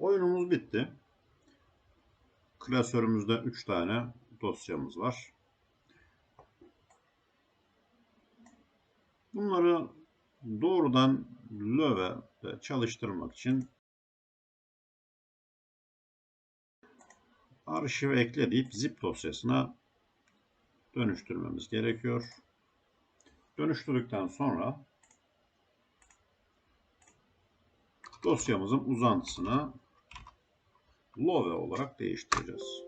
Oyunumuz bitti. Klasörümüzde 3 tane dosyamız var. Bunları doğrudan Löve'de çalıştırmak için arşive ekle deyip zip dosyasına dönüştürmemiz gerekiyor. Dönüştürdükten sonra dosyamızın uzantısını Love olarak değiştireceğiz.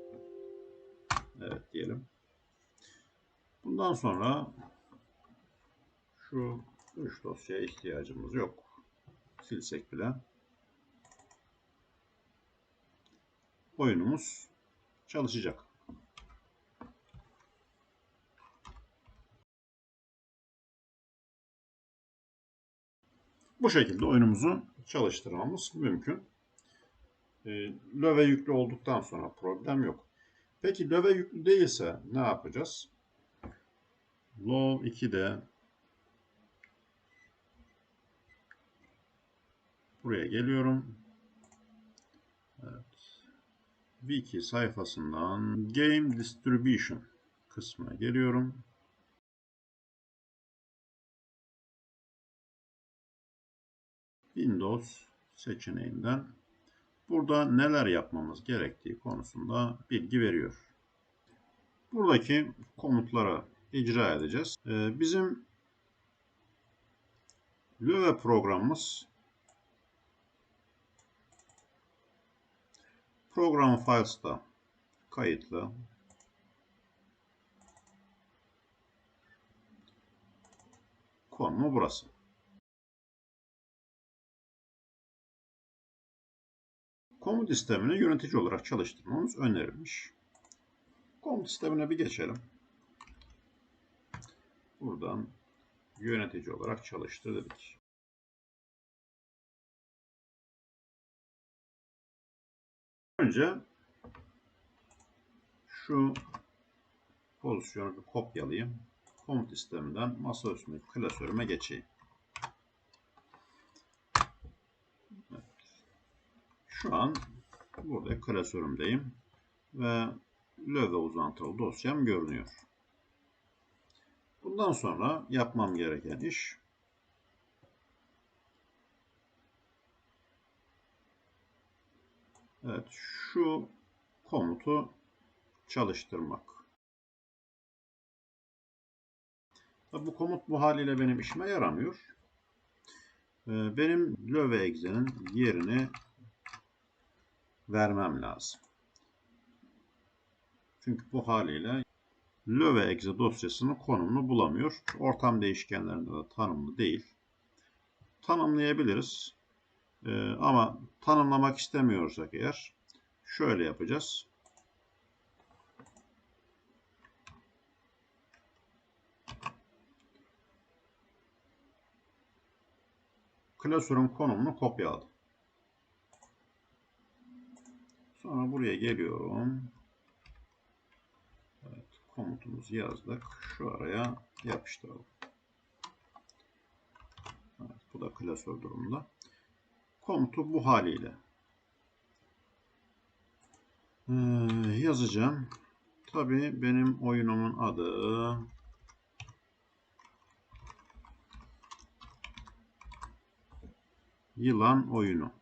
Evet diyelim. Bundan sonra şu üç dosyaya ihtiyacımız yok. Silsek bile. Oyunumuz çalışacak. Bu şekilde oyunumuzu çalıştırmamız mümkün. E, löve yüklü olduktan sonra problem yok. Peki löve yüklü değilse ne yapacağız? Low 2'de buraya geliyorum. Evet. Wiki sayfasından Game Distribution kısmına geliyorum. Windows seçeneğinden burada neler yapmamız gerektiği konusunda bilgi veriyor. Buradaki komutlara icra edeceğiz. Ee, bizim Löve programımız program files'ta kayıtlı. Konumu burası. Komut sistemini yönetici olarak çalıştırmamız önerilmiş. Komut sistemine bir geçelim. Buradan yönetici olarak çalıştır dedik. Önce şu pozisyonu bir kopyalayayım. Komut sisteminden masaüstündeki klasörüme geçeyim. Şu an burada klasörümdeyim ve löve uzantılı dosyam görünüyor. Bundan sonra yapmam gereken iş Evet, şu komutu çalıştırmak. Tabi bu komut bu haliyle benim işime yaramıyor. Ee, benim löve egzenin yerini vermem lazım. Çünkü bu haliyle Löve exe dosyasının konumunu bulamıyor. Ortam değişkenlerinde de tanımlı değil. Tanımlayabiliriz. Ee, ama tanımlamak istemiyorsak eğer şöyle yapacağız. Klasörün konumunu kopyaladım. Buraya geliyorum. Evet, komutumuzu yazdık. Şu araya yapıştıralım. Evet, bu da klasör durumunda. Komutu bu haliyle ee, yazacağım. Tabii benim oyunumun adı yılan oyunu.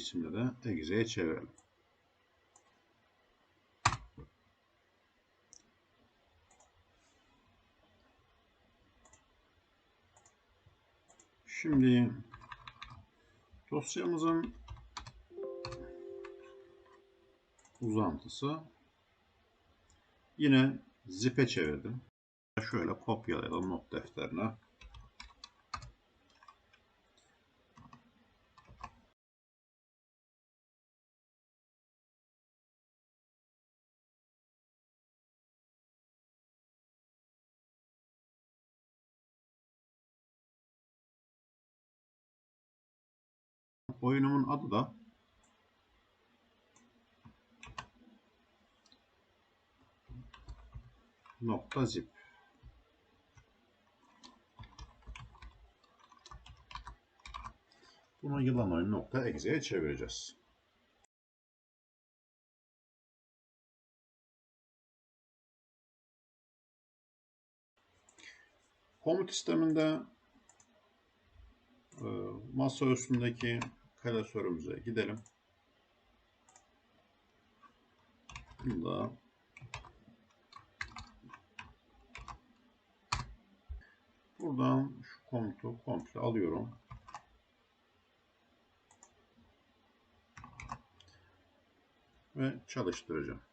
İsimle de exe'ye çevirelim. Şimdi dosyamızın uzantısı yine zip'e çevirdim. Şöyle kopyalayalım not defterine. Oyunumun adı da nokta zip. Bunu yılan oyunu nokta exe'ye çevireceğiz. Komut sisteminde e, masa üstündeki klasörümüze gidelim. Bunda buradan şu komutu komple alıyorum. Ve çalıştıracağım.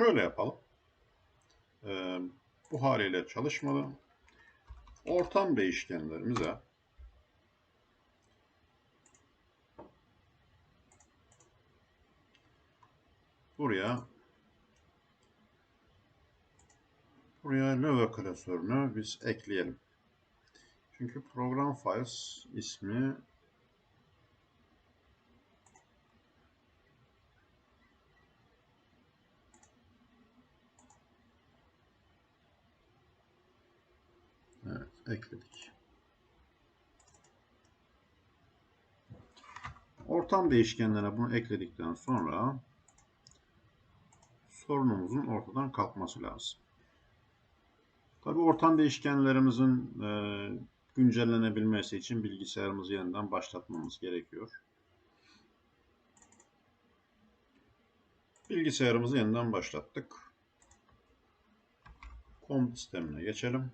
Şöyle yapalım. Ee, bu haliyle çalışmalı. Ortam değişkenlerimize buraya buraya Love klasörünü biz ekleyelim. Çünkü program files ismi Evet, ekledik. Ortam değişkenlerine bunu ekledikten sonra sorunumuzun ortadan kalkması lazım. Tabi ortam değişkenlerimizin e, güncellenebilmesi için bilgisayarımızı yeniden başlatmamız gerekiyor. Bilgisayarımızı yeniden başlattık. Komut sistemine geçelim.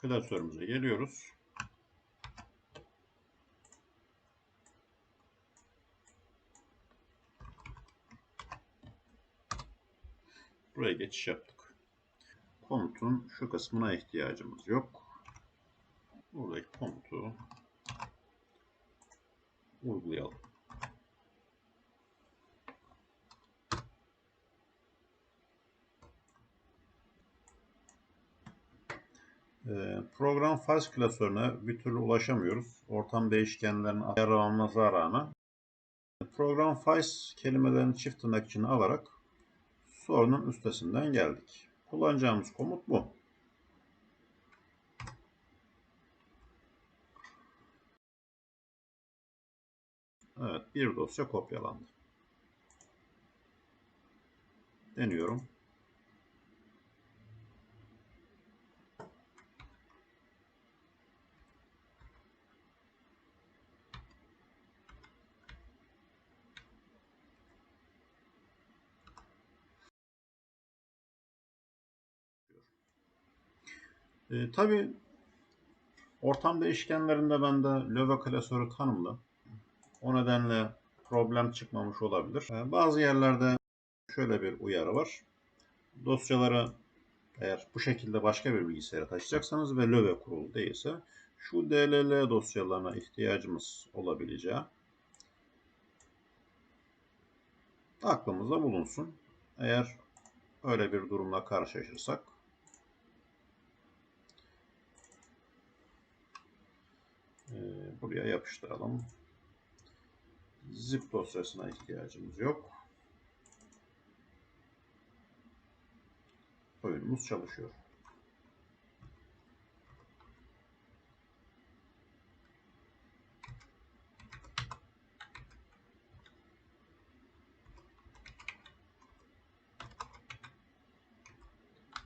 Klasörümüze geliyoruz. Buraya geçiş yaptık. Komutun şu kısmına ihtiyacımız yok. Buradaki komutu uygulayalım. Program faz klasörüne bir türlü ulaşamıyoruz. Ortam değişkenlerini ayarlamamıza rağmen. Program faz kelimelerini çift tırnak içine alarak sorunun üstesinden geldik. Kullanacağımız komut bu. Evet, bir dosya kopyalandı. Deniyorum. E, Tabi ortam değişkenlerinde bende Löwe klasörü tanımlı. O nedenle problem çıkmamış olabilir. E, bazı yerlerde şöyle bir uyarı var. Dosyaları eğer bu şekilde başka bir bilgisayara taşıyacaksanız ve Löwe kurulu değilse şu DLL dosyalarına ihtiyacımız olabileceği aklımızda bulunsun. Eğer öyle bir durumla karşılaşırsak buraya yapıştıralım. Zip dosyasına ihtiyacımız yok. Oyunumuz çalışıyor.